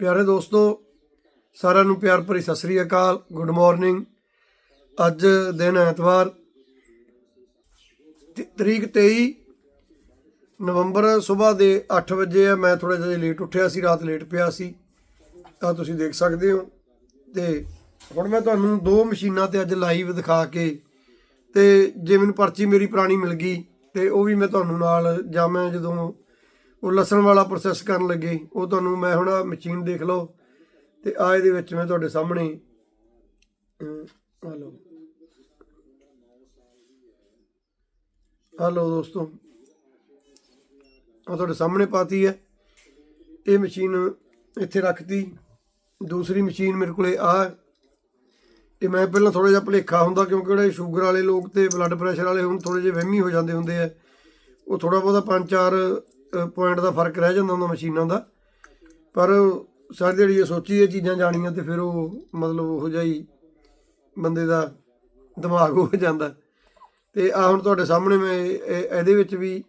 ਪਿਆਰੇ ਦੋਸਤੋ, ਸਾਰਿਆਂ ਨੂੰ ਪਿਆਰ ਭਰੀ ਸਤਿ ਸ੍ਰੀ ਅਕਾਲ ਗੁੱਡ ਮਾਰਨਿੰਗ ਅੱਜ ਦਿਨ ਐਤਵਾਰ ਤਰੀਕ 23 ਨਵੰਬਰ ਸਵੇਰ ਦੇ 8 ਵਜੇ ਆ। ਮੈਂ ਥੋੜਾ ਜਿਹਾ ਲੇਟ ਉੱਠਿਆ ਸੀ, ਰਾਤ ਲੇਟ ਪਿਆ ਸੀ। ਤਾਂ ਤੁਸੀਂ ਦੇਖ ਸਕਦੇ ਹੋ। ਤੇ ਹੁਣ ਮੈਂ ਤੁਹਾਨੂੰ ਦੋ ਮਸ਼ੀਨਾਂ ਤੇ ਅੱਜ ਲਾਈਵ ਦਿਖਾ ਕੇ ਤੇ ਜੇ ਮੈਨੂੰ ਪਰਚੀ ਮੇਰੀ ਪੁਰਾਣੀ ਮਿਲ ਗਈ ਤੇ ਉਹ ਵੀ ਮੈਂ ਤੁਹਾਨੂੰ ਨਾਲ ਜਾਂ ਮੈਂ ਜਦੋਂ ਉਹ ਲਸਣ ਵਾਲਾ ਪ੍ਰੋਸੈਸ ਕਰਨ ਲੱਗੇ। ਉਹ ਤੁਹਾਨੂੰ ਮੈਂ ਹੁਣ ਮਸ਼ੀਨ ਦੇਖ ਲਓ ਤੇ ਆ ਇਹਦੇ ਵਿੱਚ ਮੈਂ ਤੁਹਾਡੇ ਸਾਹਮਣੇ ਹਲੋ। ਹਲੋ ਦੋਸਤੋ। ਆ ਤੁਹਾਡੇ ਸਾਹਮਣੇ ਪਾਤੀ ਹੈ। ਇਹ ਮਸ਼ੀਨ ਇੱਥੇ ਰੱਖਤੀ। ਦੂਸਰੀ ਮਸ਼ੀਨ ਮੇਰੇ ਕੋਲੇ ਆ ਹੈ। ਇਹ ਮੈਂ ਪਹਿਲਾਂ ਥੋੜਾ ਜਿਹਾ ਭੁਲੇਖਾ ਹੁੰਦਾ ਕਿਉਂਕਿ ਜਿਹੜੇ ਸ਼ੂਗਰ ਵਾਲੇ ਲੋਕ ਤੇ ਬਲੱਡ ਪ੍ਰੈਸ਼ਰ ਵਾਲੇ ਹੁਣ ਥੋੜੇ ਜਿਹੇ ਵਹਿਮੀ ਹੋ ਜਾਂਦੇ ਹੁੰਦੇ ਆ। ਉਹ ਥੋੜਾ ਬਹੁਤਾ ਪੰਜ ਚਾਰ ਪੁਆਇੰਟ ਦਾ ਫ਼ਰਕ ਰਹਿ ਜਾਂਦਾ ਹੁੰਦਾ ਮਸ਼ੀਨਾਂ ਦਾ। ਪਰ ਸਾਰੀ ਦਿਹਾੜੀ ਇਹ ਸੋਚੀ ਇਹ ਚੀਜ਼ਾਂ ਜਾਣੀਆਂ ਤੇ ਫਿਰ ਉਹ ਮਤਲਬ ਉਹ ਜਿਹਾ ਹੀ ਬੰਦੇ ਦਾ ਦਿਮਾਗ ਹੋ ਜਾਂਦਾ। ਤੇ ਆ ਹੁਣ ਤੁਹਾਡੇ ਸਾਹਮਣੇ ਮੈਂ ਇਹਦੇ ਵਿੱਚ ਵੀ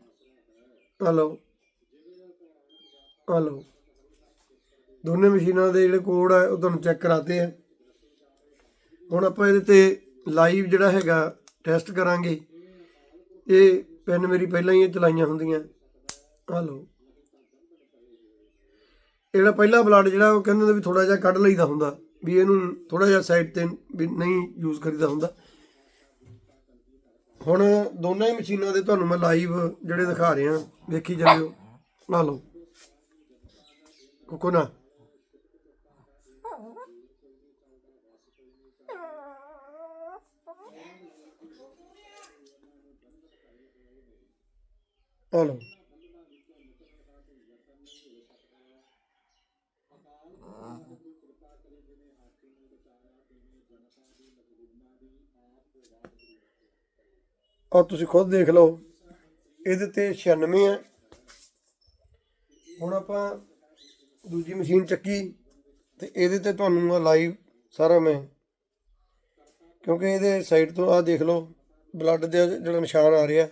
ਹਲੋ ਹਲੋ ਦੋਨੇ ਮਸ਼ੀਨਾਂ ਦੇ ਜਿਹੜੇ ਕੋਡ ਆ, ਉਹ ਤੁਹਾਨੂੰ ਚੈੱਕ ਕਰਾਤੇ ਆ। ਹੁਣ ਆਪਾਂ ਇਹਦੇ ਤੇ ਲਾਈਵ ਜਿਹੜਾ ਹੈਗਾ ਟੈਸਟ ਕਰਾਂਗੇ। ਇਹ ਪੈਨ ਮੇਰੀ ਪਹਿਲਾਂ ਹੀ ਚਲਾਈਆਂ ਹੁੰਦੀਆਂ। ਹਲੋ ਜਿਹੜਾ ਪਹਿਲਾ ਬਲੱਡ ਜਿਹੜਾ ਉਹ ਕਹਿੰਦੇ ਵੀ ਥੋੜਾ ਜਿਹਾ ਕੱਢ ਲਈਦਾ ਹੁੰਦਾ, ਵੀ ਇਹਨੂੰ ਥੋੜਾ ਜਿਹਾ ਸਾਈਡ ਤੇ ਵੀ ਨਹੀਂ ਯੂਜ਼ ਕਰੀਦਾ ਹੁੰਦਾ। ਹੁਣ ਦੋਨਾਂ ਹੀ ਮਸ਼ੀਨਾਂ ਦੇ ਤੁਹਾਨੂੰ ਮੈਂ ਲਾਈਵ ਜਿਹੜੇ ਦਿਖਾ ਰਿਹਾ, ਵੇਖੀ ਜਾਇਓ ਆ ਲਓ। ਕੋਕੋਨਾ ਆ ਲਓ। ਔਰ ਤੁਸੀਂ ਖੁਦ ਦੇਖ ਲਓ, ਇਹਦੇ ਤੇ 96 ਹੈ ਹੁਣ ਆਪਾਂ ਦੂਜੀ ਮਸ਼ੀਨ ਚੱਕੀ ਤੇ ਇਹਦੇ ਤੇ ਤੁਹਾਨੂੰ ਲਾਈਵ ਸਾਰਾ ਮੈਂ। ਕਿਉਂਕਿ ਇਹਦੇ ਸਾਈਡ ਤੋਂ ਆ ਦੇਖ ਲਓ ਬਲੱਡ ਦੇ ਜਿਹੜਾ ਨਿਸ਼ਾਨ ਆ ਰਿਹਾ।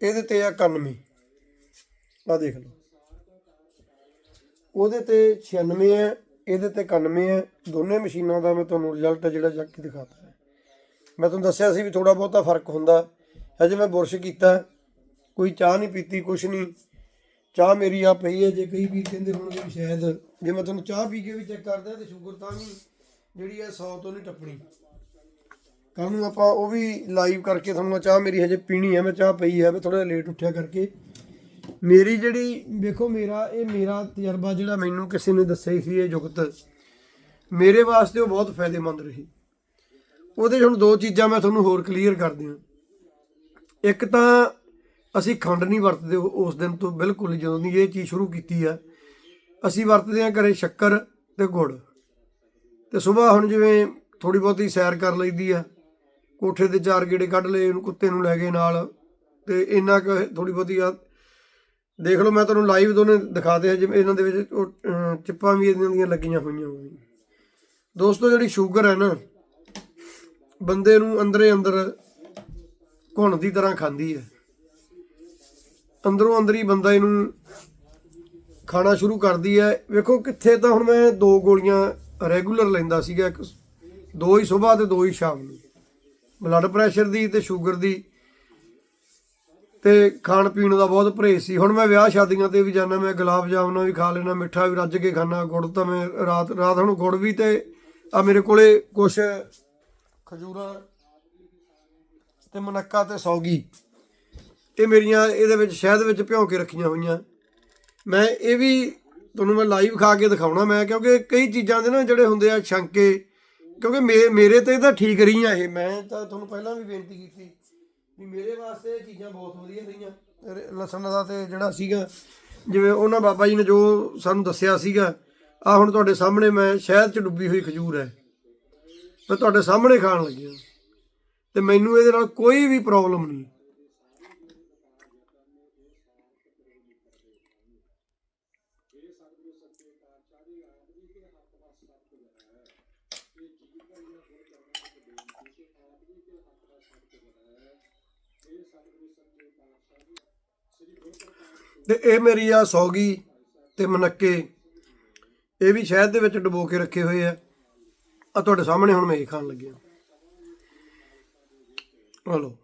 ਇਹਦੇ ਤੇ ਆ 91 ਆ ਦੇਖ ਲਓ। ਉਹਦੇ ਤੇ 96 ਹੈ, ਇਹਦੇ ਤੇ 91 ਹੈ। ਦੋਨੇ ਮਸ਼ੀਨਾਂ ਦਾ ਮੈਂ ਤੁਹਾਨੂੰ ਰਿਜ਼ਲਟ ਜਿਹੜਾ ਚੱਕ ਕੇ ਦਿਖਾਤਾ ਹੈ। ਮੈਂ ਤੁਹਾਨੂੰ ਦੱਸਿਆ ਸੀ ਵੀ ਥੋੜਾ ਬਹੁਤਾ ਫ਼ਰਕ ਹੁੰਦਾ। ਹਜੇ ਮੈਂ ਬੁਰਸ਼ ਕੀਤਾ। ਕੋਈ ਚਾਹ ਨਹੀਂ ਪੀਤੀ, ਕੁਛ ਨਹੀਂ। ਚਾਹ ਮੇਰੀ ਆ ਪਈ ਹੈ। ਜੇ ਕਈ ਵੀਰ ਕਹਿੰਦੇ ਹੋਣਗੇ ਵੀ ਸ਼ਾਇਦ ਜੇ ਮੈਂ ਤੁਹਾਨੂੰ ਚਾਹ ਪੀ ਕੇ ਵੀ ਚੈੱਕ ਕਰਦਾ ਤੇ ਸ਼ੂਗਰ ਤਾਂ ਵੀ ਜਿਹੜੀ ਹੈ 100 ਤੋਂ ਨਹੀਂ ਟੱਪਣੀ। ਕੱਲ ਨੂੰ ਆਪਾਂ ਉਹ ਵੀ ਲਾਈਵ ਕਰਕੇ ਤੁਹਾਨੂੰ ਚਾਹ ਮੇਰੀ ਹਜੇ ਪੀਣੀ ਹੈ। ਮੈਂ ਚਾਹ ਪਈ ਹੈ, ਮੈਂ ਥੋੜਾ ਲੇਟ ਉੱਠਿਆ ਕਰਕੇ। ਮੇਰੀ ਜਿਹੜੀ, ਵੇਖੋ ਮੇਰਾ, ਇਹ ਮੇਰਾ ਤਜਰਬਾ ਜਿਹੜਾ ਮੈਨੂੰ ਕਿਸੇ ਨੇ ਦੱਸਿਆ ਹੀ ਸੀ ਇਹ ਜੁਗਤ, ਮੇਰੇ ਵਾਸਤੇ ਉਹ ਬਹੁਤ ਫਾਇਦੇਮੰਦ ਰਹੀ। ਉਹਦੇ 'ਚ ਹੁਣ ਦੋ ਚੀਜ਼ਾਂ ਮੈਂ ਤੁਹਾਨੂੰ ਹੋਰ ਕਲੀਅਰ ਕਰ ਦਿਆਂ। ਇੱਕ ਤਾਂ ਅਸੀਂ ਖੰਡ ਨਹੀਂ ਵਰਤਦੇ ਉਹ- ਉਸ ਦਿਨ ਤੋਂ ਬਿਲਕੁਲ ਹੀ ਜਦੋਂ ਦੀ ਇਹ ਚੀਜ਼ ਸ਼ੁਰੂ ਕੀਤੀ ਆ, ਅਸੀਂ ਵਰਤਦੇ ਹਾਂ ਘਰੇ ਸ਼ੱਕਰ ਤੇ ਗੁੜ। ਤੇ ਸਵੇਰ ਹੁਣ ਜਿਵੇਂ ਥੋੜੀ ਬਹੁਤੀ ਸੈਰ ਕਰ ਲਈਦੀ ਆ, ਕੋਠੇ ਤੇ ਚਾਰ ਗੇੜੇ ਕੱਢ ਲਏ, ਉਹਨੂੰ ਕੁੱਤੇ ਨੂੰ ਲੈ ਗਏ ਨਾਲ, ਤੇ ਇੰਨਾ ਕੁ ਥੋੜੀ ਬਹੁਤੀ ਆ ਦੇਖ ਲਓ ਮੈਂ ਤੁਹਾਨੂੰ ਲਾਈਵ ਦੋਨੇ ਦਿਖਾਦੇ ਆ ਜਿਵੇਂ ਇਹਨਾਂ ਦੇ ਵਿੱਚ ਉਹ, ਚਿੱਪਾਂ ਵੀ ਇਹਨਾਂ ਦੀਆਂ ਲੱਗੀਆਂ ਹੋਈਆਂ ਹੋਈਆਂ ਦੋਸਤੋ ਜਿਹੜੀ ਸ਼ੂਗਰ ਹੈ ਨਾ ਬੰਦੇ ਨੂੰ ਅੰਦਰੇ ਅੰਦਰ ਘੁਣ ਦੀ ਤਰ੍ਹਾਂ ਖਾਂਦੀ ਹੈ। ਅੰਦਰੋਂ ਅੰਦਰ ਹੀ ਬੰਦਾ ਇਹਨੂੰ ਖਾਣਾ ਸ਼ੁਰੂ ਕਰਦੀ ਹੈ। ਵੇਖੋ ਕਿੱਥੇ ਤਾਂ ਹੁਣ ਮੈਂ ਦੋ ਗੋਲੀਆਂ ਰੈਗੂਲਰ ਲੈਂਦਾ ਸੀਗਾ ਇੱਕ ਦੋ ਹੀ ਸਵੇਰ ਤੇ ਦੋ ਹੀ ਸ਼ਾਮ ਨੂੰ। ਬਲੱਡ ਪ੍ਰੈਸ਼ਰ ਦੀ ਤੇ ਸ਼ੂਗਰ ਦੀ ਤੇ ਖਾਣ ਪੀਣ ਦਾ ਬਹੁਤ ਪਰਹੇਜ਼ ਸੀ। ਹੁਣ ਮੈਂ ਵਿਆਹ ਸ਼ਾਦੀਆਂ ਤੇ ਵੀ ਜਾਂਦਾ, ਮੈਂ ਗੁਲਾਬ ਜਾਮਨਾ ਵੀ ਖਾ ਲੈਣਾ ਮਿੱਠਾ ਵੀ ਰੱਜ ਕੇ ਖਾਣਾ ਗੁੜ ਤਾਂ ਮੈਂ ਰਾਤ ਰਾਤ ਹੁਣ ਗੁੜ ਵੀ ਤੇ ਆ ਮੇਰੇ ਕੋਲੇ ਕੁਛ ਖਜੂਰਾਂ ਤੇ ਮਨੱਕਾ ਤੇ ਸੌਗੀ। ਇਹ ਮੇਰੀਆਂ, ਇਹਦੇ ਵਿੱਚ ਸ਼ਹਿਦ ਵਿੱਚ ਭਿਉਂ ਕੇ ਰੱਖੀਆਂ ਹੋਈਆਂ। ਮੈਂ ਇਹ ਵੀ ਤੁਹਾਨੂੰ ਮੈਂ ਲਾਈਵ ਖਾ ਕੇ ਦਿਖਾਉਣਾ ਮੈਂ, ਕਿਉਂਕਿ ਕਈ ਚੀਜ਼ਾਂ ਦੇ ਨਾ ਜਿਹੜੇ ਹੁੰਦੇ ਆ ਸ਼ੰਕੇ, ਕਿਉਂਕਿ ਮੇ- ਮੇਰੇ ਤੇ ਤਾਂ ਠੀਕ ਰਹੀਆਂ ਇਹ। ਮੈਂ ਤਾਂ ਤੁਹਾਨੂੰ ਪਹਿਲਾਂ ਵੀ ਬੇਨਤੀ ਕੀਤੀ। ਵੀ ਮੇਰੇ ਵਾਸਤੇ ਇਹ ਚੀਜ਼ਾਂ ਬਹੁਤ ਵਧੀਆ ਰਹੀਆਂ। ਲਸਣ ਦਾ ਤੇ ਜਿਹੜਾ ਸੀਗਾ, ਜਿਵੇਂ ਉਹਨਾਂ ਬਾਬਾ ਜੀ ਨੇ ਜੋ ਸਾਨੂੰ ਦੱਸਿਆ ਸੀਗਾ ਆ ਹੁਣ ਤੁਹਾਡੇ ਸਾਹਮਣੇ ਮੈਂ ਸ਼ਹਿਦ ਚ ਡੁੱਬੀ ਹੋਈ ਖਜੂਰ ਹੈ। ਮੈਂ ਤੁਹਾਡੇ ਸਾਹਮਣੇ ਖਾਣ ਲੱਗਿਆ। ਤੇ ਮੈਨੂੰ ਇਹਦੇ ਨਾਲ ਕੋਈ ਵੀ ਪ੍ਰੋਬਲਮ ਨਹੀਂ। ਤੇ ਇਹ ਮੇਰੀ ਆ ਸੌਗੀ ਤੇ ਮਨੱਕੇ। ਇਹ ਵੀ ਸ਼ਹਿਦ ਦੇ ਵਿੱਚ ਡੁਬੋ ਕੇ ਰੱਖੇ ਹੋਏ ਆ। ਆ ਤੁਹਾਡੇ ਸਾਹਮਣੇ ਹੁਣ ਮੈਂ ਇਹ ਖਾਣ ਲੱਗਿਆ। ਹਲੋ।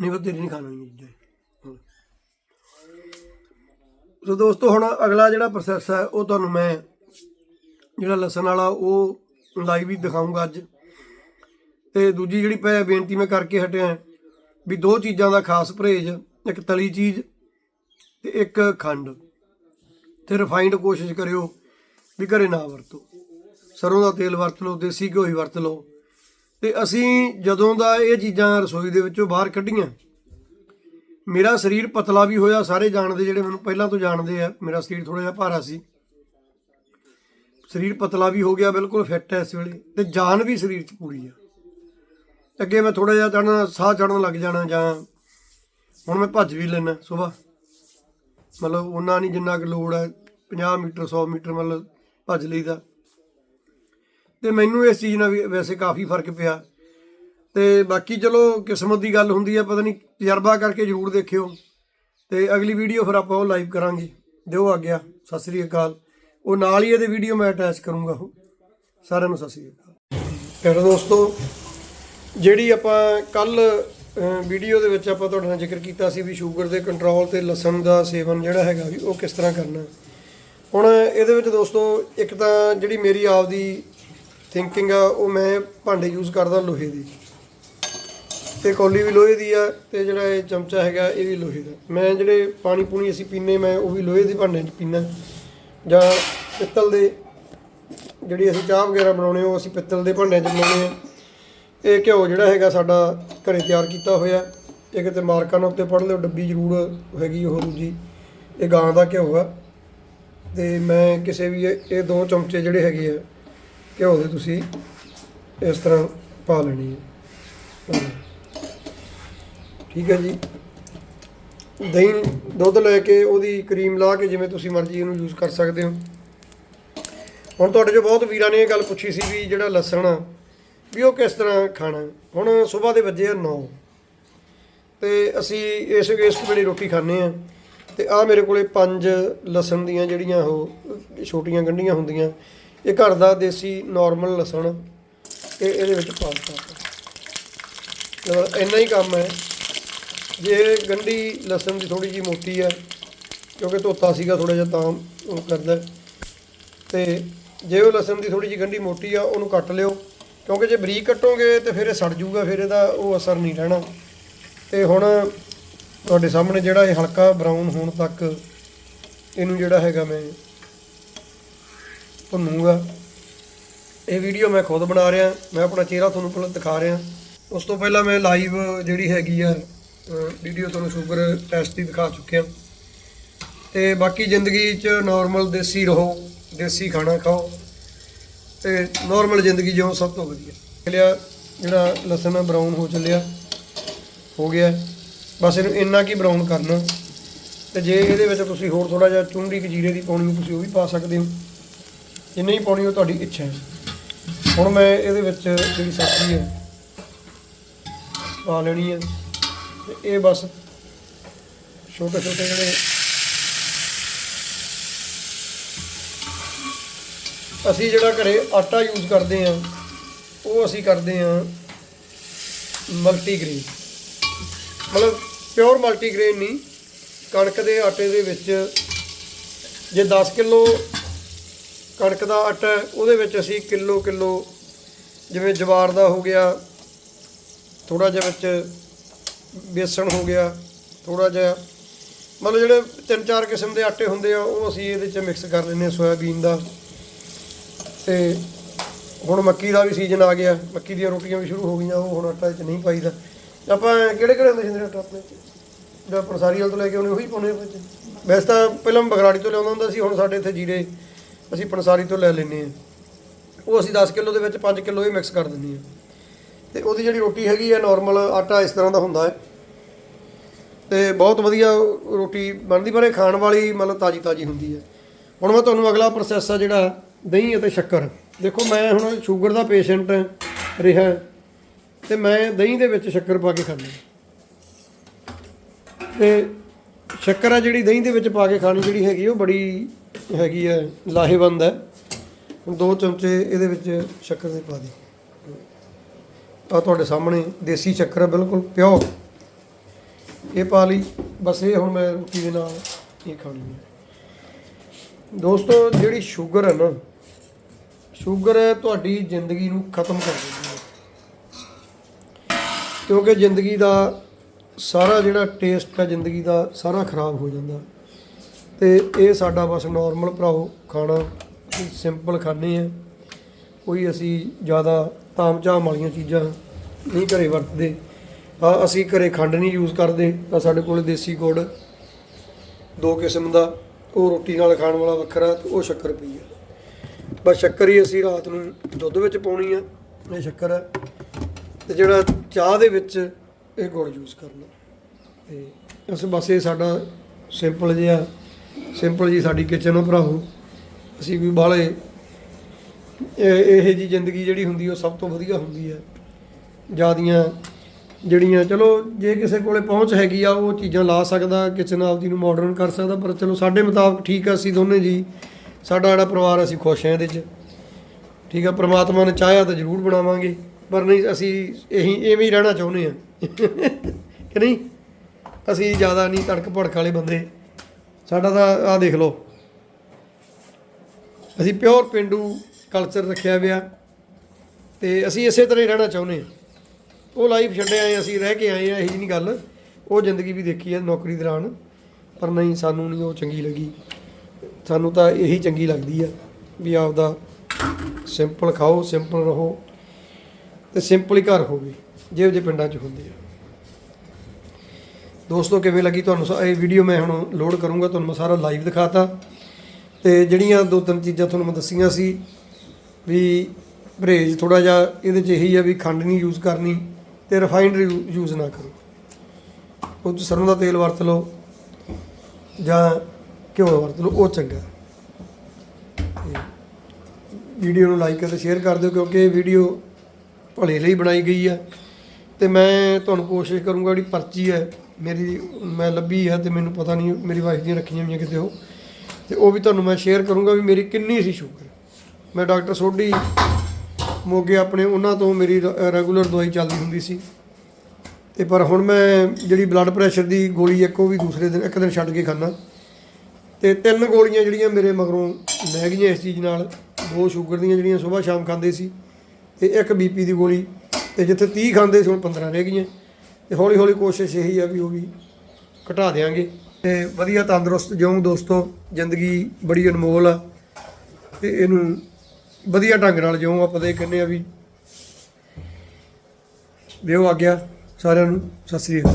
ਨਹੀਂ ਉਹ ਤੇਰੀ ਨਹੀਂ ਖਾਣੀ ਇਹ ਚੀਜ਼ਾਂ ਸੋ ਦੋਸਤੋ, ਹੁਣ ਅਗਲਾ ਜਿਹੜਾ ਪ੍ਰੋਸੈਸ ਹੈ, ਉਹ ਤੁਹਾਨੂੰ ਮੈਂ ਜਿਹੜਾ ਲਸਣ ਵਾਲਾ ਉਹ ਲਾਈਵ ਹੀ ਦਿਖਾਉਂਗਾ ਅੱਜ। ਤੇ ਦੂਜੀ ਜਿਹੜੀ ਪੈ ਬੇਨਤੀ ਮੈਂ ਕਰਕੇ ਹਟਿਆ ਵੀ ਦੋ ਚੀਜ਼ਾਂ ਦਾ ਖਾਸ ਪਰਹੇਜ਼, ਇੱਕ ਤਲੀ ਚੀਜ਼ ਤੇ ਇੱਕ ਖੰਡ। ਤੇ ਰਿਫਾਈਨਡ ਕੋਸ਼ਿਸ਼ ਕਰਿਓ ਵੀ ਘਰੇ ਨਾ ਵਰਤੋ। ਸਰੋਂ ਦਾ ਤੇਲ ਵਰਤ ਲਓ, ਦੇਸੀ ਘਿਓ ਹੀ ਵਰਤ ਲਓ। ਤੇ ਅਸੀਂ ਜਦੋਂ ਦਾ ਇਹ ਚੀਜ਼ਾਂ ਰਸੋਈ ਦੇ ਵਿੱਚੋਂ ਬਾਹਰ ਕੱਢੀਆਂ, ਮੇਰਾ ਸਰੀਰ ਪਤਲਾ ਵੀ ਹੋਇਆ, ਸਾਰੇ ਜਾਣਦੇ ਜਿਹੜੇ ਮੈਨੂੰ ਪਹਿਲਾਂ ਤੋਂ ਜਾਣਦੇ ਆ, ਮੇਰਾ ਸਰੀਰ ਥੋੜਾ ਜਿਹਾ ਭਾਰਾ ਸੀ। ਸਰੀਰ ਪਤਲਾ ਵੀ ਹੋ ਗਿਆ, ਬਿਲਕੁਲ ਫਿੱਟ ਹੈ ਇਸ ਵੇਲੇ ਤੇ ਜਾਨ ਵੀ ਸਰੀਰ 'ਚ ਪੂਰੀ ਆ। ਅੱਗੇ ਮੈਂ ਥੋੜਾ ਜਿਹਾ ਚੜਨਾ ਸਾਹ ਚੜਨ ਲੱਗ ਜਾਣਾ ਜਾਂ ਹੁਣ ਮੈਂ ਭੱਜ ਵੀ ਲੈਣਾ ਸਵੇਰ। ਮਤਲਬ ਉਹਨਾਂ ਨਹੀਂ ਜਿੰਨਾ ਕੁ ਲੋੜ ਹੈ 50 ਮੀਟਰ 100 ਮੀਟਰ ਮਤਲਬ ਭੱਜ ਲਈਦਾ। ਤੇ ਮੈਨੂੰ ਇਸ ਚੀਜ਼ ਨਾਲ ਵੀ ਵੈਸੇ ਕਾਫੀ ਫ਼ਰਕ ਪਿਆ। ਤੇ ਬਾਕੀ ਚਲੋ ਕਿਸਮਤ ਦੀ ਗੱਲ ਹੁੰਦੀ ਹੈ, ਪਤਾ ਨਹੀਂ ਤਜਰਬਾ ਕਰਕੇ ਜ਼ਰੂਰ ਦੇਖਿਓ। ਤੇ ਅਗਲੀ ਵੀਡੀਓ ਫਿਰ ਆਪਾਂ ਉਹ ਲਾਈਵ ਕਰਾਂਗੇ। ਦਿਓ ਆ ਗਿਆ ਸਤਿ ਸ੍ਰੀ ਅਕਾਲ। ਉਹ ਨਾਲ ਹੀ ਇਹਦੇ ਵੀਡੀਓ ਮੈਂ ਅਟੈਚ ਕਰੂੰਗਾ ਉਹ। ਸਾਰਿਆਂ ਨੂੰ ਸਤਿ ਸ੍ਰੀ ਅਕਾਲ। ਪਿਆਰੇ ਦੋਸਤੋ, ਜਿਹੜੀ ਆਪਾਂ ਕੱਲ ਵੀਡੀਓ ਦੇ ਵਿੱਚ ਆਪਾਂ ਤੁਹਾਡੇ ਨਾਲ ਜ਼ਿਕਰ ਕੀਤਾ ਸੀ ਵੀ ਸ਼ੂਗਰ ਦੇ ਕੰਟਰੋਲ ਤੇ ਲਸਣ ਦਾ ਸੇਵਨ ਜਿਹੜਾ ਹੈਗਾ ਵੀ ਉਹ ਕਿਸ ਤਰ੍ਹਾਂ ਕਰਨਾ। ਹੁਣ ਇਹਦੇ ਵਿੱਚ ਦੋਸਤੋ, ਇੱਕ ਤਾਂ ਜਿਹੜੀ ਮੇਰੀ ਆਪਦੀ ਥਿੰਕਿੰਗ ਆ, ਉਹ ਮੈਂ ਭਾਂਡੇ ਯੂਜ਼ ਕਰਦਾ ਲੋਹੇ ਦੀ। ਤੇ ਕੌਲੀ ਵੀ ਲੋਹੇ ਦੀ ਆ, ਤੇ ਜਿਹੜਾ ਇਹ ਚਮਚਾ ਹੈਗਾ, ਇਹ ਵੀ ਲੋਹੇ ਦਾ। ਮੈਂ ਜਿਹੜੇ ਪਾਣੀ ਪੂਣੀ ਅਸੀਂ ਪੀਨੇ ਮੈਂ ਉਹ ਵੀ ਲੋਹੇ ਦੇ ਭਾਂਡੇ 'ਚ ਪੀਨਾ ਜਾਂ ਪਿੱਤਲ ਦੇ ਜਿਹੜੀ ਅਸੀਂ ਚਾਹ ਵਗੈਰਾ ਬਣਾਉਣੇ, ਉਹ ਅਸੀਂ ਪਿੱਤਲ ਦੇ ਭਾਂਡਿਆਂ 'ਚ ਬਣਾਉਣੇ ਆ। ਇਹ ਘਿਓ ਜਿਹੜਾ ਹੈਗਾ ਸਾਡਾ ਘਰੇ ਤਿਆਰ ਕੀਤਾ ਹੋਇਆ। ਇਹ ਕਿਤੇ ਮਾਰਕਾਂ ਨਾਲ ਉੱਤੇ ਪੜ੍ਹ ਲਿਓ, ਡੱਬੀ ਜ਼ਰੂਰ ਹੈਗੀ ਉਹ ਦੂਜੀ। ਇਹ ਗਾਂ ਦਾ ਘਿਓ ਆ। ਤੇ ਮੈਂ ਕਿਸੇ ਵੀ ਇਹ ਦੋ ਚਮਚੇ ਜਿਹੜੇ ਹੈਗੇ ਆ, ਘਿਓ ਦੇ ਤੁਸੀਂ ਇਸ ਤਰ੍ਹਾਂ ਪਾ ਲੈਣੀ ਹੈ ਠੀਕ ਹੈ ਜੀ। ਦਹੀਂ, ਦੁੱਧ ਲੈ ਕੇ ਉਹਦੀ ਕਰੀਮ ਲਾ ਕੇ ਜਿਵੇਂ ਤੁਸੀਂ ਮਰਜ਼ੀ ਇਹਨੂੰ ਯੂਜ਼ ਕਰ ਸਕਦੇ ਹੋ। ਹੁਣ ਤੁਹਾਡੇ ਜੋ ਬਹੁਤ ਵੀਰਾਂ ਨੇ ਇਹ ਗੱਲ ਪੁੱਛੀ ਸੀ ਵੀ ਜਿਹੜਾ ਲਸਣ ਆ, ਵੀ ਉਹ ਕਿਸ ਤਰ੍ਹਾਂ ਖਾਣਾ। ਹੁਣ ਸਵੇਰ ਦੇ ਵੱਜੇ ਆ 9 ਤੇ ਅਸੀਂ ਇਸ ਇਸ ਵੇਲੇ ਰੋਟੀ ਖਾਂਦੇ ਆ ਤੇ ਆ ਮੇਰੇ ਕੋਲੇ ਪੰਜ ਲਸਣ ਦੀਆਂ ਜਿਹੜੀਆਂ ਉਹ ਛੋਟੀਆਂ ਗੰਢੀਆਂ ਹੁੰਦੀਆਂ। ਇਹ ਘਰ ਦਾ ਦੇਸੀ ਨਾਰਮਲ ਲਸਣ। ਇਹ ਇਹਦੇ ਵਿੱਚ ਪਾ ਦਿੱਤਾ। ਚਲੋ ਇੰਨਾ ਹੀ ਕੰਮ ਹੈ। ਜੇ ਗੰਢੀ ਲਸਣ ਦੀ ਥੋੜੀ ਜੀ ਮੋਟੀ ਹੈ, ਕਿਉਂਕਿ ਧੋਤਾ ਸੀਗਾ ਥੋੜਾ ਜਿਹਾ ਤਾਂ ਉਹ ਕਰਦਾ ਤੇ ਜੇ ਉਹ ਲਸਣ ਦੀ ਥੋੜੀ ਜੀ ਗੰਢੀ ਮੋਟੀ ਆ, ਉਹਨੂੰ ਕੱਟ ਲਿਓ, ਕਿਉਂਕਿ ਜੇ ਬਰੀਕ ਕੱਟੋਗੇ ਤੇ ਫਿਰ ਇਹ ਸੜ ਜਾਊਗਾ ਫਿਰ ਇਹਦਾ ਉਹ ਅਸਰ ਨਹੀਂ ਰਹਿਣਾ। ਤੇ ਹੁਣ ਤੁਹਾਡੇ ਸਾਹਮਣੇ ਜਿਹੜਾ ਇਹ ਹਲਕਾ ਬਰਾਊਨ ਹੋਣ ਤੱਕ ਇਹਨੂੰ ਜਿਹੜਾ ਹੈਗਾ ਮੈਂ ਭੁੰਨੂਗਾ। ਇਹ ਵੀਡੀਓ ਮੈਂ ਖੁਦ ਬਣਾ ਰਿਹਾ, ਮੈਂ ਆਪਣਾ ਚਿਹਰਾ ਤੁਹਾਨੂੰ ਪਹਿਲਾਂ ਦਿਖਾ ਰਿਹਾ। ਉਸ ਤੋਂ ਪਹਿਲਾਂ ਮੈਂ ਲਾਈਵ ਜਿਹੜੀ ਹੈਗੀ ਆ ਵੀਡੀਓ ਤੁਹਾਨੂੰ ਸ਼ੂਗਰ ਟੈਸਟ ਦੀ ਦਿਖਾ ਚੁੱਕਿਆ ਤੇ ਬਾਕੀ ਜ਼ਿੰਦਗੀ 'ਚ ਨਾਰਮਲ ਦੇਸੀ ਰਹੋ, ਦੇਸੀ ਖਾਣਾ ਖਾਓ, ਤੇ ਨਾਰਮਲ ਜ਼ਿੰਦਗੀ ਜਿਉਂ ਸਭ ਤੋਂ ਵਧੀਆ। ਲਿਆ ਜਿਹੜਾ ਲਸਣ ਬਰਾਊਨ ਹੋ ਚੱਲਿਆ, ਹੋ ਗਿਆ। ਬਸ ਇਹਨੂੰ ਇੰਨਾ ਕੀ ਬਰਾਊਨ ਕਰਨਾ। ਤੇ ਜੇ ਇਹਦੇ ਵਿੱਚ ਤੁਸੀਂ ਹੋਰ ਥੋੜਾ ਜਿਹਾ ਚੁੰਡੀ ਜੀਰੇ ਦੀ ਪਾਉਣੀ ਤੁਸੀਂ ਉਹ ਵੀ ਪਾ ਸਕਦੇ ਹੋ। ਜਿੰਨੀ ਹੀ ਪਾਉਣੀ ਉਹ ਤੁਹਾਡੀ ਇੱਛਾ ਹੈ। ਹੁਣ ਮੈਂ ਇਹਦੇ ਵਿੱਚ ਜਿਹੜੀ ਸਬਜ਼ੀ ਹੈ, ਪਾ ਲੈਣੀ ਹੈ। ਤੇ ਇਹ ਬਸ ਛੋਟੇ ਛੋਟੇ ਜਿਹੜੇ ਅਸੀਂ ਜਿਹੜਾ ਘਰੇ ਆਟਾ ਯੂਜ਼ ਕਰਦੇ ਆ ਉਹ ਅਸੀਂ ਕਰਦੇ ਆ ਮਲਟੀਗ੍ਰੇਨ ਮਤਲਬ ਪਿਓਰ ਮਲਟੀਗ੍ਰੇਨ ਨਹੀਂ, ਕਣਕ ਦੇ ਆਟੇ ਦੇ ਵਿੱਚ ਜੇ 10 ਕਿਲੋ ਕਣਕ ਦਾ ਆਟਾ ਉਹਦੇ ਵਿੱਚ ਅਸੀਂ ਕਿਲੋ ਕਿਲੋ ਜਿਵੇਂ ਜਵਾਰ ਦਾ ਹੋ ਗਿਆ ਥੋੜਾ ਜਿਹਾ ਵਿੱਚ ਬੇਸਣ ਹੋ ਗਿਆ ਥੋੜਾ ਜਿਹਾ। ਮਤਲਬ ਜਿਹੜੇ ਤਿੰਨ ਚਾਰ ਕਿਸਮ ਦੇ ਆਟੇ ਹੁੰਦੇ ਆ, ਉਹ ਅਸੀਂ ਇਹਦੇ 'ਚ ਮਿਕਸ ਕਰ ਲੈਂਦੇ ਹਾਂ, ਸੋਇਆਬੀਨ ਦਾ। ਤੇ ਹੁਣ ਮੱਕੀ ਦਾ ਵੀ ਸੀਜ਼ਨ ਆ ਗਿਆ। ਮੱਕੀ ਦੀਆਂ ਰੋਟੀਆਂ ਵੀ ਸ਼ੁਰੂ ਹੋ ਗਈਆਂ, ਉਹ ਹੁਣ ਆਟਾ 'ਚ ਨਹੀਂ ਪਾਈਦਾ। ਆਪਾਂ ਕਿਹੜੇ ਕਿਹੜੇ ਹੁੰਦੇ ਸੀ ਆਟਾ ਆਪਣੇ 'ਚ? ਜਾਂ ਪੰਸਾਰੀ ਵਾਲ ਤੋਂ ਲੈ ਕੇ ਆਉਣੇ ਉਹੀ ਪਾਉਣੇ ਵਿੱਚ ਵੈਸੇ ਤਾਂ ਪਹਿਲਾਂ ਮੈਂ ਬਗਰਾੜੀ ਤੋਂ ਲਿਆਉਂਦਾ ਹੁੰਦਾ ਸੀ, ਹੁਣ ਸਾਡੇ ਇੱਥੇ ਜੀਰੇ ਅਸੀਂ ਪੰਸਾਰੀ ਤੋਂ ਲੈ ਲੈਂਦੇ ਹਾਂ। ਉਹ ਅਸੀਂ 10 ਕਿਲੋ ਦੇ ਵਿੱਚ 5 ਕਿਲੋ ਹੀ ਮਿਕਸ ਕਰ ਦਿੰਦੇ ਹਾਂ। ਤੇ ਉਹਦੀ ਜਿਹੜੀ ਰੋਟੀ ਹੈਗੀ ਹੈ ਨਾਰਮਲ ਆਟਾ ਇਸ ਤਰ੍ਹਾਂ ਦਾ ਹੁੰਦਾ ਹੈ। ਤੇ ਬਹੁਤ ਵਧੀਆ ਰੋਟੀ ਬਣਦੀ, ਪਰ ਇਹ ਖਾਣ ਵਾਲੀ ਮਤਲਬ ਤਾਜੀ ਤਾਜੀ ਹੁੰਦੀ ਹੈ। ਹੁਣ ਮੈਂ ਤੁਹਾਨੂੰ ਅਗਲਾ ਪ੍ਰੋਸੈਸ ਆ ਜਿਹੜਾ ਦਹੀਂ ਅਤੇ ਸ਼ੱਕਰ। ਦੇਖੋ, ਮੈਂ ਹੁਣ ਸ਼ੂਗਰ ਦਾ ਪੇਸ਼ੈਂਟ ਰਿਹਾ ਤੇ ਮੈਂ ਦਹੀਂ ਦੇ ਵਿੱਚ ਸ਼ੱਕਰ ਪਾ ਕੇ ਖਾਂਦੀ। ਤੇ ਸ਼ੱਕਰ ਆ ਜਿਹੜੀ ਦਹੀਂ ਦੇ ਵਿੱਚ ਪਾ ਕੇ ਖਾਣੀ ਜਿਹੜੀ ਹੈਗੀ, ਉਹ ਬੜੀ ਹੈਗੀ ਹੈ, ਲਾਹੇਵੰਦ ਹੈ। ਹੁਣ ਦੋ ਚਮਚੇ ਇਹਦੇ ਵਿੱਚ ਸ਼ੱਕਰ ਦੇ ਪਾ ਦੇ ਆ ਤੁਹਾਡੇ ਸਾਹਮਣੇ ਦੇਸੀ ਸ਼ੱਕਰ ਬਿਲਕੁਲ ਪਿਓ ਇਹ ਪਾ ਲਈ। ਬਸ ਇਹ ਹੁਣ ਮੈਂ ਰੋਟੀ ਦੇ ਨਾਲ ਇਹ ਖਾਣੀ ਹੈ ਦੋਸਤੋ, ਜਿਹੜੀ ਸ਼ੂਗਰ ਹੈ ਨਾ ਸ਼ੂਗਰ ਤੁਹਾਡੀ ਜ਼ਿੰਦਗੀ ਨੂੰ ਖਤਮ ਕਰ ਦਿੰਦੀ ਹੈ। ਕਿਉਂਕਿ ਜ਼ਿੰਦਗੀ ਦਾ ਸਾਰਾ ਜਿਹੜਾ ਟੇਸਟ ਹੈ ਜ਼ਿੰਦਗੀ ਦਾ ਸਾਰਾ ਖਰਾਬ ਹੋ ਜਾਂਦਾ। ਤੇ ਇਹ ਸਾਡਾ ਬਸ ਨਾਰਮਲ ਭਰਾਓ ਖਾਣਾ। ਸਿੰਪਲ ਖਾਣੇ ਆ ਕੋਈ ਅਸੀਂ ਜ਼ਿਆਦਾ ਤਾਮਝਾਮ ਵਾਲੀਆਂ ਚੀਜ਼ਾਂ ਨਹੀਂ ਘਰੇ ਵਰਤਦੇ। ਆ ਅਸੀਂ ਘਰੇ ਖੰਡ ਨਹੀਂ ਯੂਜ਼ ਕਰਦੇ ਤਾਂ ਸਾਡੇ ਕੋਲ ਦੇਸੀ ਗੁੜ, ਦੋ ਕਿਸਮ ਦਾ, ਉਹ ਰੋਟੀ ਨਾਲ ਖਾਣ ਵਾਲਾ ਵੱਖਰਾ ਤੇ ਉਹ ਸ਼ੱਕਰ ਪਈ ਆ। ਬਸ ਸ਼ੱਕਰ ਹੀ ਅਸੀਂ ਰਾਤ ਨੂੰ ਦੁੱਧ ਵਿੱਚ ਪਾਉਣੀ ਆ, ਇਹ ਸ਼ੱਕਰ ਹੈ ਤੇ ਜਿਹੜਾ ਚਾਹ ਦੇ ਵਿੱਚ ਇਹ ਗੁੜ ਯੂਜ਼ ਕਰਨਾ। ਤੇ ਇਸ ਬਸ ਇਹ ਸਾਡਾ ਸਿੰਪਲ ਜਿਹਾ ਸਿੰਪਲ ਜੀ ਸਾਡੀ ਕਿਚਨ ਆ ਭਰਾਵੋ। ਅਸੀਂ ਵੀ ਬਾਹਲੇ ਇਹ ਇਹ ਜੀ ਜ਼ਿੰਦਗੀ ਜਿਹੜੀ ਹੁੰਦੀ ਉਹ ਸਭ ਤੋਂ ਵਧੀਆ ਹੁੰਦੀ ਹੈ ਜਿਆਦੀਆਂ ਜਿਹੜੀਆਂ, ਚਲੋ, ਜੇ ਕਿਸੇ ਕੋਲੇ ਪਹੁੰਚ ਹੈਗੀ ਆ, ਉਹ ਚੀਜ਼ਾਂ ਲਾ ਸਕਦਾ, ਕਿਸੇ ਕਿਚਨ ਆਪਦੀ ਨੂੰ ਮਾਡਰਨ ਕਰ ਸਕਦਾ, ਪਰ ਚਲੋ, ਸਾਡੇ ਮੁਤਾਬਕ ਠੀਕ ਆ ਅਸੀਂ ਦੋਨੇ ਜੀ। ਸਾਡਾ ਜਿਹੜਾ ਪਰਿਵਾਰ ਅਸੀਂ ਖੁਸ਼ ਹਾਂ ਇਹਦੇ 'ਚ। ਠੀਕ ਆ, ਪ੍ਰਮਾਤਮਾ ਨੇ ਚਾਹਿਆ ਤਾਂ ਜ਼ਰੂਰ ਬਣਾਵਾਂਗੇ, ਪਰ ਨਹੀਂ, ਅਸੀਂ ਇਹੀ, ਐਵੇਂ ਹੀ ਰਹਿਣਾ ਚਾਹੁੰਦੇ ਆ। ਕਿ ਨਹੀਂ? ਅਸੀਂ ਜ਼ਿਆਦਾ ਨਹੀਂ ਤੜਕ ਭੜਕ ਵਾਲੇ ਬੰਦੇ। ਸਾਡਾ ਤਾਂ ਆਹ ਦੇਖ ਲਓ। ਅਸੀਂ ਪਿਓਰ ਪਿੰਡੂ ਕਲਚਰ ਰੱਖਿਆ ਹੋਇਆ। ਤੇ ਅਸੀਂ ਇਸੇ ਤਰ੍ਹਾਂ ਹੀ ਰਹਿਣਾ ਚਾਹੁੰਦੇ ਹਾਂ। ਉਹ ਲਾਈਫ ਛੱਡੇ ਆਏ ਅਸੀਂ ਰਹਿ ਕੇ ਆਏ ਆ ਇਹੀ ਨਹੀਂ ਗੱਲ। ਉਹ ਜ਼ਿੰਦਗੀ ਵੀ ਦੇਖੀ ਹੈ ਨੌਕਰੀ ਦੌਰਾਨ, ਪਰ ਨਹੀਂ, ਸਾਨੂੰ ਨਹੀਂ ਉਹ ਚੰਗੀ ਲੱਗੀ। ਸਾਨੂੰ ਤਾਂ ਇਹੀ ਚੰਗੀ ਲੱਗਦੀ ਆ ਵੀ ਆਪਦਾ ਸਿੰਪਲ ਖਾਓ ਸਿੰਪਲ ਰਹੋ ਤੇ ਸਿੰਪਲ ਹੀ ਘਰ ਹੋਵੇ, ਜਿਹੋ ਜਿਹੇ ਪਿੰਡਾਂ 'ਚ ਹੁੰਦੇ ਆ। ਦੋਸਤੋ, ਕਿਵੇਂ ਲੱਗੀ ਤੁਹਾਨੂੰ ਇਹ ਵੀਡੀਓ ਮੈਂ ਹੁਣ ਲੋਡ ਕਰੂੰਗਾ, ਤੁਹਾਨੂੰ ਮੈਂ ਸਾਰਾ ਲਾਈਵ ਦਿਖਾਤਾ। ਤੇ ਜਿਹੜੀਆਂ ਦੋ ਤਿੰਨ ਚੀਜ਼ਾਂ ਤੁਹਾਨੂੰ ਮੈਂ ਦੱਸੀਆਂ ਸੀ ਵੀ ਪਰਹੇਜ਼ ਥੋੜਾ ਜਿਹਾ ਇਹਦੇ 'ਚ ਇਹੀ ਆ ਵੀ ਖੰਡ ਨਹੀਂ ਯੂਜ਼ ਕਰਨੀ ਤੇ ਰਿਫਾਈਨਡ ਯੂਜ਼ ਨਾ ਕਰੋ। ਉਹ 'ਚ ਸਰੋਂ ਦਾ ਤੇਲ ਵਰਤ ਲਓ ਜਾਂ ਘਿਓ ਵਰਤ ਲਓ, ਉਹ ਚੰਗਾ। ਵੀਡੀਓ ਨੂੰ ਲਾਈਕ ਅਤੇ ਸ਼ੇਅਰ ਕਰ ਦਿਓ ਕਿਉਂਕਿ ਇਹ ਵੀਡੀਓ ਭਲੇ ਲਈ ਬਣਾਈ ਗਈ ਆ। ਤੇ ਮੈਂ ਤੁਹਾਨੂੰ ਕੋਸ਼ਿਸ਼ ਕਰੂੰਗਾ ਜਿਹੜੀ ਪਰਚੀ ਹੈ ਮੇਰੀ ਮੈਂ ਲੱਭੀ ਹੈ ਤੇ ਮੈਨੂੰ ਪਤਾ ਨਹੀਂ ਮੇਰੀ ਵਾਈਫ ਦੀਆਂ ਰੱਖੀਆਂ ਹੋਈਆਂ ਕਿਤੇ ਉਹ। ਤੇ ਉਹ ਵੀ ਤੁਹਾਨੂੰ ਮੈਂ ਸ਼ੇਅਰ ਕਰੂੰਗਾ ਵੀ ਮੇਰੀ ਕਿੰਨੀ ਸੀ ਸ਼ੂਗਰ। ਮੈਂ ਡਾਕਟਰ ਸੋਢੀ ਮੋਗੇ ਆਪਣੇ ਉਹਨਾਂ ਤੋਂ ਮੇਰੀ ਰੈਗੂਲਰ ਦਵਾਈ ਚੱਲਦੀ ਹੁੰਦੀ ਸੀ। ਤੇ ਪਰ ਹੁਣ ਮੈਂ ਜਿਹੜੀ ਬਲੱਡ ਪ੍ਰੈਸ਼ਰ ਦੀ ਗੋਲੀ ਇੱਕ ਉਹ ਵੀ ਦੂਸਰੇ ਦਿਨ, ਇੱਕ ਦਿਨ ਛੱਡ ਕੇ ਖਾਣਾ ਤੇ ਤਿੰਨ ਗੋਲੀਆਂ ਜਿਹੜੀਆਂ ਮੇਰੇ ਮਗਰੋਂ ਲੈ ਗਈਆਂ ਇਸ ਚੀਜ਼ ਨਾਲ। ਦੋ ਸ਼ੂਗਰ ਦੀਆਂ ਜਿਹੜੀਆਂ ਸਵੇਰ ਸ਼ਾਮ ਖਾਂਦੇ ਸੀ ਤੇ ਇੱਕ ਬੀਪੀ ਦੀ ਗੋਲੀ। ਤੇ ਜਿੱਥੇ 30 ਖਾਂਦੇ ਸੀ, ਹੁਣ 15 ਰਹਿ ਗਈਆਂ। ਤੇ ਹੌਲੀ ਹੌਲੀ ਕੋਸ਼ਿਸ਼ ਇਹੀ ਆ ਵੀ ਉਹ ਵੀ ਘਟਾ ਦੇਾਂਗੇ ਤੇ ਵਧੀਆ ਤੰਦਰੁਸਤ ਜਿਉਂ ਦੋਸਤੋ, ਜ਼ਿੰਦਗੀ ਬੜੀ ਅਨਮੋਲ ਆ। ਤੇ ਇਹਨੂੰ ਵਧੀਆ ਢੰਗ ਨਾਲ ਜਿਉਂ ਆਪਾਂ ਦੇ ਕਹਿੰਦੇ ਆ ਵੀ ਦਿਓ ਆ ਗਿਆ ਸਾਰਿਆਂ ਨੂੰ, ਸਤਿ ਸ੍ਰੀ ਅਕਾਲ।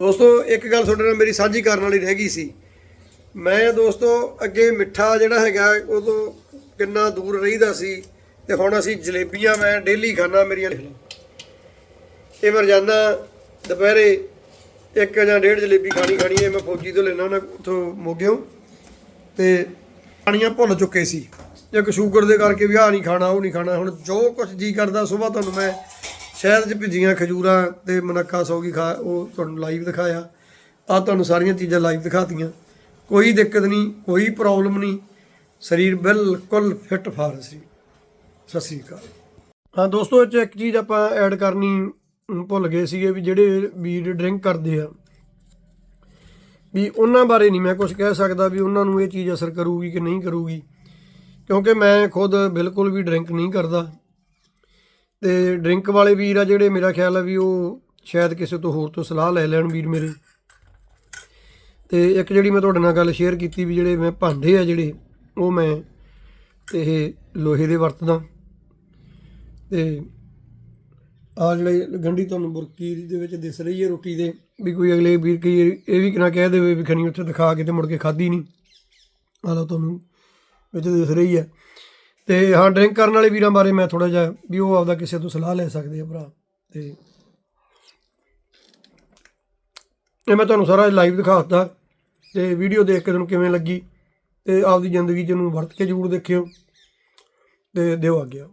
ਦੋਸਤੋ, ਇੱਕ ਗੱਲ ਤੁਹਾਡੇ ਨਾਲ ਮੇਰੀ ਸਾਂਝੀ ਕਰਨ ਵਾਲੀ ਰਹਿ ਗਈ ਸੀ। ਮੈਂ ਦੋਸਤੋ, ਅੱਗੇ ਮਿੱਠਾ ਜਿਹੜਾ ਹੈਗਾ ਉਦੋਂ ਕਿੰਨਾ ਦੂਰ ਰਹੀਦਾ ਸੀ ਤੇ ਹੁਣ ਅਸੀਂ ਜਲੇਬੀਆਂ ਮੈਂ ਡੇਲੀ ਖਾਣਾ ਮੇਰੀਆਂ। ਇਹ ਮੈਂ ਰੋਜ਼ਾਨਾ ਦੁਪਹਿਰੇ ਇੱਕ ਜਾਂ ਡੇਢ ਜਲੇਬੀ ਖਾਣੀ ਖਾਣੀ ਹੈ, ਮੈਂ ਫੌਜੀ ਤੋਂ ਲੈਣਾ ਉਹਨਾਂ ਉੱਥੋਂ ਮੋਗਿਓ ਤੇ ਖਾਣੀਆਂ ਭੁੱਲ ਚੁੱਕੇ ਸੀ। ਇੱਕ ਸ਼ੂਗਰ ਦੇ ਕਰਕੇ ਵੀ ਆਹ ਨਹੀਂ ਖਾਣਾ, ਉਹ ਨਹੀਂ ਖਾਣਾ। ਹੁਣ ਜੋ ਕੁਝ ਜੀ ਕਰਦਾ, ਸਵੇਰ ਤੁਹਾਨੂੰ ਮੈਂ ਸ਼ਹਿਦ 'ਚ ਭਿੱਜੀਆਂ ਖਜੂਰਾਂ ਤੇ ਮਨੱਕਾ ਸੌਗੀ ਖਾ, ਉਹ ਤੁਹਾਨੂੰ ਲਾਈਵ ਦਿਖਾਇਆ। ਆ ਤੁਹਾਨੂੰ ਸਾਰੀਆਂ ਚੀਜ਼ਾਂ ਲਾਈਵ ਦਿਖਾਤੀਆਂ। ਕੋਈ ਦਿੱਕਤ ਨਹੀਂ, ਕੋਈ ਪ੍ਰੋਬਲਮ ਨਹੀਂ। ਸਰੀਰ ਬਿਲਕੁਲ ਫਿੱਟ ਫਾਰ ਸੀ। ਸਤਿ ਸ੍ਰੀ ਅਕਾਲ। ਹਾਂ, ਦੋਸਤੋ, ਇਹ 'ਚ ਇੱਕ ਚੀਜ਼ ਆਪਾਂ ਐਡ ਕਰਨੀ ਭੁੱਲ ਗਏ ਸੀਗੇ ਵੀ ਜਿਹੜੇ ਵੀਰ ਡਰਿੰਕ ਕਰਦੇ ਆ। ਵੀ ਉਹਨਾਂ ਬਾਰੇ ਨਹੀਂ ਮੈਂ ਕੁਝ ਕਹਿ ਸਕਦਾ ਵੀ ਉਹਨਾਂ ਨੂੰ ਇਹ ਚੀਜ਼ ਅਸਰ ਕਰੂਗੀ ਕਿ ਨਹੀਂ ਕਰੂਗੀ। ਕਿਉਂਕਿ ਮੈਂ ਖੁਦ ਬਿਲਕੁਲ ਵੀ ਡਰਿੰਕ ਨਹੀਂ ਕਰਦਾ। ਤੇ ਡਰਿੰਕ ਵਾਲੇ ਵੀਰ ਆ ਜਿਹੜੇ ਮੇਰਾ ਖਿਆਲ ਆ ਵੀ ਉਹ ਸ਼ਾਇਦ ਕਿਸੇ ਤੋਂ ਹੋਰ ਤੋਂ ਸਲਾਹ ਲੈ ਲੈਣ ਵੀਰ ਮੇਰੇ। ਤੇ ਇੱਕ ਜਿਹੜੀ ਮੈਂ ਤੁਹਾਡੇ ਨਾਲ ਗੱਲ ਸ਼ੇਅਰ ਕੀਤੀ ਵੀ ਜਿਹੜੇ ਮੈਂ ਭਾਂਡੇ ਆ ਜਿਹੜੇ, ਉਹ ਮੈਂ ਇਹ ਲੋਹੇ ਦੇ ਵਰਤਦਾ। ਤੇ ਆ ਜਿਹੜੇ ਗੰਢੀ ਤੁਹਾਨੂੰ ਬੁਰਕੀ ਦੇ ਵਿੱਚ ਦਿਸ ਰਹੀ ਹੈ ਰੋਟੀ ਦੇ, ਵੀ ਕੋਈ ਅਗਲੇ ਵੀਰ ਕੀ ਇਹ ਵੀ ਨਾ ਕਹਿ ਦੇਵੇ ਵੀ ਖਣੀ ਉੱਥੇ ਦਿਖਾ ਕੇ ਤੇ ਮੁੜ ਕੇ ਖਾਧੀ ਨਹੀਂ। ਆਹ ਲਓ ਤੁਹਾਨੂੰ ਵਿੱਚ ਦਿਸ ਰਹੀ ਹੈ। ਤੇ ਹਾਂ ਡਰਿੰਕ ਕਰਨ ਵਾਲੇ ਵੀਰਾਂ ਬਾਰੇ ਮੈਂ ਥੋੜਾ ਜਿਹਾ ਵੀ ਉਹ ਆਪਦਾ ਕਿਸੇ ਤੋਂ ਸਲਾਹ ਲੈ ਸਕਦੇ ਆ ਭਰਾ। ਤੇ ਇਹ ਮੈਂ ਤੁਹਾਨੂੰ ਸਾਰਾ ਲਾਈਵ ਦਿਖਾਤਾ ਤੇ ਵੀਡੀਓ ਦੇਖ ਕੇ ਤੁਹਾਨੂੰ ਕਿਵੇਂ ਲੱਗੀ। ਤੇ ਆਪਦੀ ਜ਼ਿੰਦਗੀ 'ਚ ਇਹਨੂੰ ਵਰਤ ਕੇ ਜ਼ਰੂਰ ਦੇਖਿਓ। ਤੇ ਦਿਓ ਆ ਗਿਆ